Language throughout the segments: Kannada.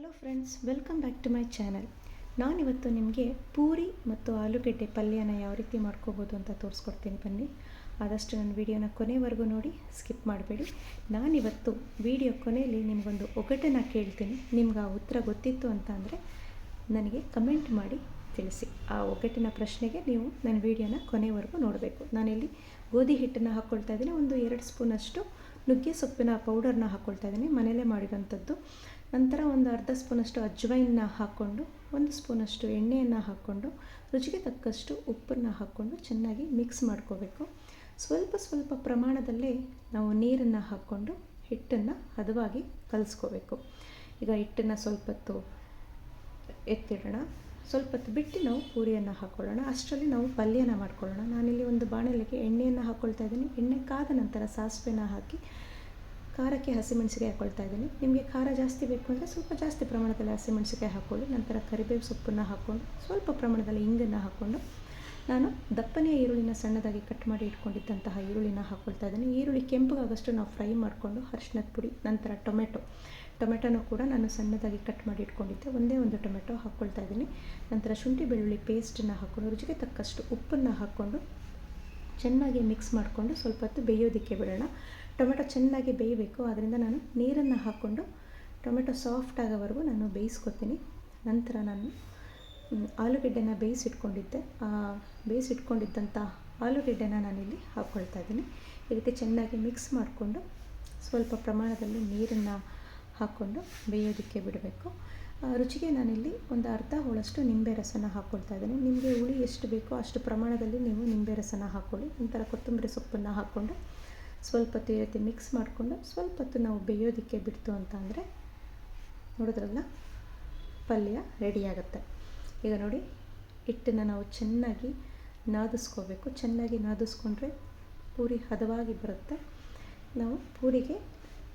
Hello friends welcome back to my channel ನಾನಿವತ್ತು ನಿಮಗೆ ಪೂರಿ ಮತ್ತು ಆಲೂಗೆಡ್ಡೆ ಪಲ್ಯನ ಯಾವ ರೀತಿ ಮಾಡ್ಕೋಬೋದು ಅಂತ ತೋರಿಸ್ಕೊಡ್ತೀನಿ ಬನ್ನಿ. ಆದಷ್ಟು ನನ್ನ ವಿಡಿಯೋನ ಕೊನೆವರೆಗೂ ನೋಡಿ, ಸ್ಕಿಪ್ ಮಾಡಬೇಡಿ. ನಾನಿವತ್ತು ವಿಡಿಯೋ ಕೊನೆಯಲ್ಲಿ ನಿಮಗೊಂದು ಒಗಟನ್ನು ಕೇಳ್ತೀನಿ. ನಿಮ್ಗೆ ಆ ಉತ್ತರ ಗೊತ್ತಿತ್ತು ಅಂತ ಅಂದರೆ ನನಗೆ ಕಮೆಂಟ್ ಮಾಡಿ ತಿಳಿಸಿ. ಆ ಒಗ್ಗಟ್ಟಿನ ಪ್ರಶ್ನೆಗೆ ನೀವು ನನ್ನ ವಿಡಿಯೋನ ಕೊನೆವರೆಗೂ ನೋಡಬೇಕು. ನಾನಿಲ್ಲಿ ಗೋಧಿ ಹಿಟ್ಟನ್ನು ಹಾಕ್ಕೊಳ್ತಾ ಇದ್ದೀನಿ. ಒಂದು ಎರಡು ಸ್ಪೂನಷ್ಟು ನುಗ್ಗೆ ಸೊಪ್ಪಿನ ಪೌಡರ್ನ ಹಾಕ್ಕೊಳ್ತಾ ಇದ್ದೀನಿ. ಮನೇಲೇ ಮಾಡಿರೋಂಥದ್ದು. ನಂತರ ಒಂದು ಅರ್ಧ ಸ್ಪೂನಷ್ಟು ಅಜ್ವೈನ್ನ ಹಾಕ್ಕೊಂಡು, ಒಂದು ಸ್ಪೂನಷ್ಟು ಎಣ್ಣೆಯನ್ನು ಹಾಕ್ಕೊಂಡು, ರುಚಿಗೆ ತಕ್ಕಷ್ಟು ಉಪ್ಪನ್ನು ಹಾಕ್ಕೊಂಡು ಚೆನ್ನಾಗಿ ಮಿಕ್ಸ್ ಮಾಡ್ಕೋಬೇಕು. ಸ್ವಲ್ಪ ಸ್ವಲ್ಪ ಪ್ರಮಾಣದಲ್ಲೇ ನಾವು ನೀರನ್ನು ಹಾಕ್ಕೊಂಡು ಹಿಟ್ಟನ್ನು ಹದವಾಗಿ ಕಲಿಸ್ಕೋಬೇಕು. ಈಗ ಹಿಟ್ಟನ್ನು ಸ್ವಲ್ಪ ಹೊತ್ತು ಎತ್ತಿಡೋಣ. ಸ್ವಲ್ಪ ಹೊತ್ತು ಬಿಟ್ಟು ನಾವು ಪೂರಿಯನ್ನು ಹಾಕ್ಕೊಳ್ಳೋಣ ಅಷ್ಟರಲ್ಲಿ ನಾವು ಪಲ್ಯನ ಮಾಡ್ಕೊಳ್ಳೋಣ. ನಾನಿಲ್ಲಿ ಒಂದು ಬಾಣಲೆಗೆ ಎಣ್ಣೆಯನ್ನು ಹಾಕ್ಕೊಳ್ತಾ ಇದ್ದೀನಿ. ಎಣ್ಣೆ ಕಾದ ನಂತರ ಸಾಸಿವೆನ ಹಾಕಿ ಖಾರಕ್ಕೆ ಹಸಿಮೆಣಸಿಕಾಯಿ ಹಾಕ್ಕೊಳ್ತಾ ಇದ್ದೀನಿ. ನಿಮಗೆ ಖಾರ ಜಾಸ್ತಿ ಬೇಕು ಅಂದರೆ ಸ್ವಲ್ಪ ಜಾಸ್ತಿ ಪ್ರಮಾಣದಲ್ಲಿ ಹಸಿಮೆಣಸಿಕಾಯಿ ಹಾಕ್ಕೊಳ್ಳಿ ನಂತರ ಕರಿಬೇವು ಸೊಪ್ಪನ್ನು ಹಾಕ್ಕೊಂಡು ಸ್ವಲ್ಪ ಪ್ರಮಾಣದಲ್ಲಿ ಇಂಗನ್ನು ಹಾಕ್ಕೊಂಡು ನಾನು ದಪ್ಪನೆಯ ಈರುಳ್ಳಿನ ಸಣ್ಣದಾಗಿ ಕಟ್ ಮಾಡಿ ಇಟ್ಕೊಂಡಿದ್ದಂತಹ ಈರುಳ್ಳಿನ ಹಾಕ್ಕೊಳ್ತಾ ಇದ್ದೀನಿ. ಈರುಳ್ಳಿ ಕೆಂಪಗಾಗಷ್ಟು ನಾವು ಫ್ರೈ ಮಾಡಿಕೊಂಡು ಅರಿಶಿನದ ಪುಡಿ, ನಂತರ ಟೊಮೆಟೊ. ಟೊಮೆಟೊನೂ ಕೂಡ ನಾನು ಸಣ್ಣದಾಗಿ ಕಟ್ ಮಾಡಿ ಇಟ್ಕೊಂಡಿದ್ದೆ. ಒಂದೇ ಒಂದು ಟೊಮೆಟೊ ಹಾಕ್ಕೊಳ್ತಾ ಇದ್ದೀನಿ. ನಂತರ ಶುಂಠಿ ಬೆಳ್ಳುಳ್ಳಿ ಪೇಸ್ಟನ್ನು ಹಾಕ್ಕೊಂಡು ರುಚಿಗೆ ತಕ್ಕಷ್ಟು ಉಪ್ಪನ್ನು ಹಾಕ್ಕೊಂಡು ಚೆನ್ನಾಗಿ ಮಿಕ್ಸ್ ಮಾಡಿಕೊಂಡು ಸ್ವಲ್ಪ ಹೊತ್ತು ಬೇಯೋದಕ್ಕೆ ಬಿಡೋಣ. ಟೊಮೆಟೊ ಚೆನ್ನಾಗಿ ಬೇಯಬೇಕು. ಅದರಿಂದ ನಾನು ನೀರನ್ನು ಹಾಕ್ಕೊಂಡು ಟೊಮೆಟೊ ಸಾಫ್ಟ್ ಆಗೋವರೆಗೂ ನಾನು ಬೇಯಿಸ್ಕೊತೀನಿ. ನಂತರ ನಾನು ಆಲೂಗಡ್ಡೆನ ಬೇಯಿಸಿಟ್ಕೊಂಡಿದ್ದೆ. ಬೇಯಿಸಿಟ್ಕೊಂಡಿದ್ದಂಥ ಆಲೂಗೆಡ್ಡೆನ ನಾನಿಲ್ಲಿ ಹಾಕ್ಕೊಳ್ತಾ ಇದ್ದೀನಿ. ಈ ರೀತಿ ಚೆನ್ನಾಗಿ ಮಿಕ್ಸ್ ಮಾಡಿಕೊಂಡು ಸ್ವಲ್ಪ ಪ್ರಮಾಣದಲ್ಲಿ ನೀರನ್ನು ಹಾಕ್ಕೊಂಡು ಬೇಯೋದಕ್ಕೆ ಬಿಡಬೇಕು. ರುಚಿಗೆ ನಾನಿಲ್ಲಿ ಒಂದು ಅರ್ಧ ಹೋಳಷ್ಟು ನಿಂಬೆ ರಸನ ಹಾಕ್ಕೊಳ್ತಾ ಇದ್ದೀನಿ. ನಿಮಗೆ ಹುಳಿ ಎಷ್ಟು ಬೇಕೋ ಅಷ್ಟು ಪ್ರಮಾಣದಲ್ಲಿ ನೀವು ನಿಂಬೆ ರಸನ ಹಾಕ್ಕೊಳ್ಳಿ ನಂತರ ಕೊತ್ತಂಬರಿ ಸೊಪ್ಪನ್ನು ಹಾಕ್ಕೊಂಡು ಸ್ವಲ್ಪ ಹೊತ್ತು ಮಿಕ್ಸ್ ಮಾಡಿಕೊಂಡು ಸ್ವಲ್ಪ ಹೊತ್ತು ನಾವು ಬೇಯೋದಕ್ಕೆ ಬಿಡ್ತು ಅಂತ ಅಂದರೆ ನೋಡಿದ್ರಲ್ಲ, ಪಲ್ಯ ರೆಡಿಯಾಗುತ್ತೆ ಈಗ ನೋಡಿ, ಹಿಟ್ಟನ್ನು ನಾವು ಚೆನ್ನಾಗಿ ನಾದಿಸ್ಕೋಬೇಕು. ಚೆನ್ನಾಗಿ ನಾದಿಸ್ಕೊಂಡ್ರೆ ಪೂರಿ ಹದವಾಗಿ ಬರುತ್ತೆ. ನಾವು ಪೂರಿಗೆ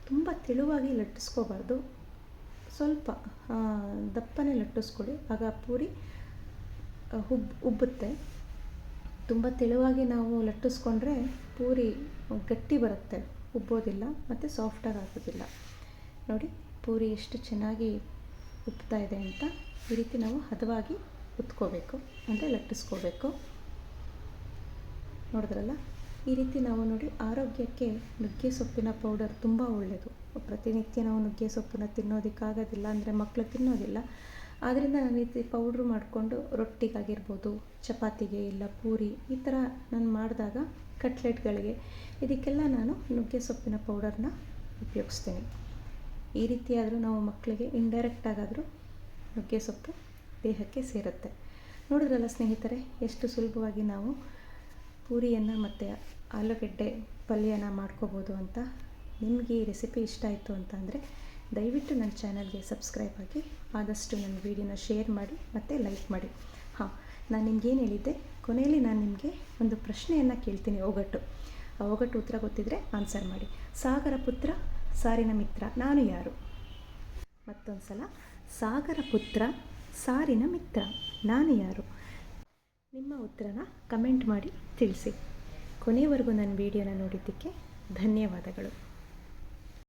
ತುಂಬ ತೆಳುವಾಗಿ ಲಟ್ಟಿಸ್ಕೋಬಾರ್ದು. ಸ್ವಲ್ಪ ದಪ್ಪನೆ ಲಟ್ಟಿಸ್ಕೊಳ್ಳಿ ಆಗ ಪೂರಿ ಹುಬ್, ಉಬ್ಬುತ್ತೆ. ತುಂಬ ತೆಳುವಾಗಿ ನಾವು ಲಟ್ಟಿಸ್ಕೊಂಡ್ರೆ ಪೂರಿ ಗಟ್ಟಿ ಬರುತ್ತೆ, ಉಬ್ಬೋದಿಲ್ಲ ಮತ್ತು ಸಾಫ್ಟಾಗಿ ಆಗೋದಿಲ್ಲ. ನೋಡಿ, ಪೂರಿ ಎಷ್ಟು ಚೆನ್ನಾಗಿ ಉಬ್ತಾ ಇದೆ ಅಂತ ಈ ರೀತಿ ನಾವು ಹದವಾಗಿ ಉತ್ಕೋಬೇಕು, ಅಂದರೆ ಲಟ್ಟಿಸ್ಕೋಬೇಕು. ನೋಡಿದ್ರಲ್ಲ? ಈ ರೀತಿ ನಾವು ನೋಡಿ ಆರೋಗ್ಯಕ್ಕೆ ನುಗ್ಗೆ ಸೊಪ್ಪಿನ ಪೌಡರ್ ತುಂಬ ಒಳ್ಳೆಯದು ಪ್ರತಿನಿತ್ಯ ನಾವು ನುಗ್ಗೆ ಸೊಪ್ಪನ್ನ ತಿನ್ನೋದಕ್ಕಾಗೋದಿಲ್ಲ ಅಂದರೆ ಮಕ್ಕಳು ತಿನ್ನೋದಿಲ್ಲ. ಆದ್ದರಿಂದ ನಾನು ರೀತಿ ಪೌಡ್ರ್ ಮಾಡಿಕೊಂಡು ರೊಟ್ಟಿಗಾಗಿರ್ಬೋದು, ಚಪಾತಿಗೆ ಇಲ್ಲ ಪೂರಿ ಈ ಥರ ನಾನು ಮಾಡಿದಾಗ ಕಟ್ಲೆಟ್ಗಳಿಗೆ ಇದಕ್ಕೆಲ್ಲ ನಾನು ನುಗ್ಗೆ ಸೊಪ್ಪಿನ ಪೌಡರ್ನ ಉಪಯೋಗಿಸ್ತೀನಿ. ಈ ರೀತಿಯಾದರೂ ನಾವು ಮಕ್ಕಳಿಗೆ ಇಂಡೈರೆಕ್ಟಾಗಾದರೂ ನುಗ್ಗೆ ಸೊಪ್ಪು ದೇಹಕ್ಕೆ ಸೇರುತ್ತೆ. ನೋಡಿದ್ರಲ್ಲ ಸ್ನೇಹಿತರೆ, ಎಷ್ಟು ಸುಲಭವಾಗಿ ನಾವು ಪೂರಿಯನ್ನು ಮತ್ತು ಆಲೂಗಡ್ಡೆ ಪಲ್ಯನ ಮಾಡ್ಕೋಬೋದು ಅಂತ ನಿಮಗೆ ಈ ರೆಸಿಪಿ ಇಷ್ಟ ಆಯಿತು ಅಂತ ಅಂದರೆ ದಯವಿಟ್ಟು ನನ್ನ ಚಾನಲ್ಗೆ ಸಬ್ಸ್ಕ್ರೈಬ್ ಆಗಿ ಆದಷ್ಟು ನನ್ನ ವೀಡಿಯೋನ ಶೇರ್ ಮಾಡಿ ಮತ್ತು ಲೈಕ್ ಮಾಡಿ. ಹಾಂ, ನಾನು ನಿಮ್ಗೇನು ಹೇಳಿದ್ದೆ? ಕೊನೆಯಲ್ಲಿ ನಾನು ನಿಮಗೆ ಒಂದು ಪ್ರಶ್ನೆಯನ್ನು ಕೇಳ್ತೀನಿ ಒಗಟ್ಟು ಆ ಒಗಟ್ಟು ಉತ್ತರ ಗೊತ್ತಿದ್ದರೆ ಆನ್ಸರ್ ಮಾಡಿ. ಸಾಗರ ಪುತ್ರ, ಸಾರಿನ ಮಿತ್ರ, ನಾನು ಯಾರು? ಮತ್ತೊಂದು ಸಲ ಸಾಗರ ಪುತ್ರ, ಸಾರಿನ ಮಿತ್ರ, ನಾನು ಯಾರು? ನಿಮ್ಮ ಉತ್ತರನ ಕಮೆಂಟ್ ಮಾಡಿ ತಿಳಿಸಿ. ಕೊನೆಯವರೆಗೂ ನನ್ನ ವಿಡಿಯೋನ ನೋಡಿದ್ದಕ್ಕೆ ಧನ್ಯವಾದಗಳು.